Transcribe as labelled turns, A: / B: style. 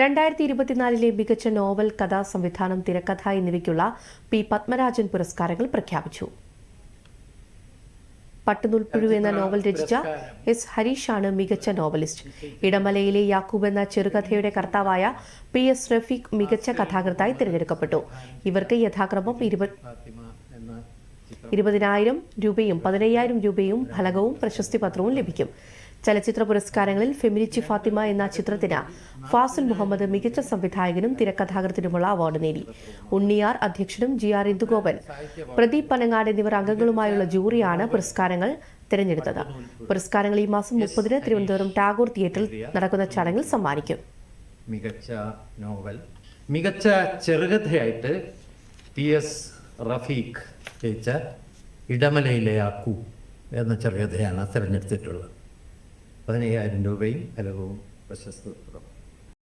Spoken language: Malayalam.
A: രണ്ടായിരത്തി ഇരുപത്തിനാലിലെ മികച്ച നോവൽ കഥാ സംവിധാനം തിരക്കഥ എന്നിവയ്ക്കുള്ള പി പത്മരാജൻ പുരസ്കാരങ്ങൾ പ്രഖ്യാപിച്ചു. പട്ടുനുൽപ്പുഴു എന്ന നോവൽ രചിച്ച എസ് ഹരീഷാണ് മികച്ച നോവലിസ്റ്റ്. ഇടമലയിലെ യാക്കൂബ് എന്ന ചെറുകഥയുടെ കർത്താവായ പി എസ് റഫീഖ് മികച്ച കഥാകൃത്തായി തിരഞ്ഞെടുക്കപ്പെട്ടു. ഇവർക്ക് യഥാക്രമം ഇരുപത് ഇരുപതിനായിരം രൂപയും പതിനയ്യായിരം രൂപയും ഫലകവും പ്രശസ്തി പത്രവും ലഭിക്കും. ചലച്ചിത്ര പുരസ്കാരങ്ങളിൽ ഫെമിനിച്ചി ഫാത്തിമ എന്ന ചിത്രത്തിന് ഫാസിൽ മുഹമ്മദ് മികച്ച സംവിധായകനും തിരക്കഥാകൃത്തിനുമുള്ള അവാർഡ് നേടി. ഉണ്ണിയാർ അധ്യക്ഷനും ജി ആർ ഇന്ദുഗോപൻ പ്രദീപ് പനങ്ങാട് എന്നിവർ അംഗങ്ങളുമായുള്ള ജൂറിയാണ് പുരസ്കാരങ്ങൾ തിരഞ്ഞെടുത്തത്. പുരസ്കാരങ്ങൾ ഈ മാസം മുപ്പതിന് തിരുവനന്തപുരം ടാഗോർ തിയേറ്ററിൽ നടക്കുന്ന ചടങ്ങിൽ സമ്മാനിക്കും.
B: മികച്ച നോവൽ മികച്ച ചെറുകഥയായിട്ട് പി എസ് റഫീഖ് ഇടമലയിലെ ആക്കു എന്ന ചെറുകഥയാണ് തിരഞ്ഞെടുത്തിട്ടുള്ളത്. പതിനയ്യായിരം രൂപയും ഫലവും പ്രശസ്തവും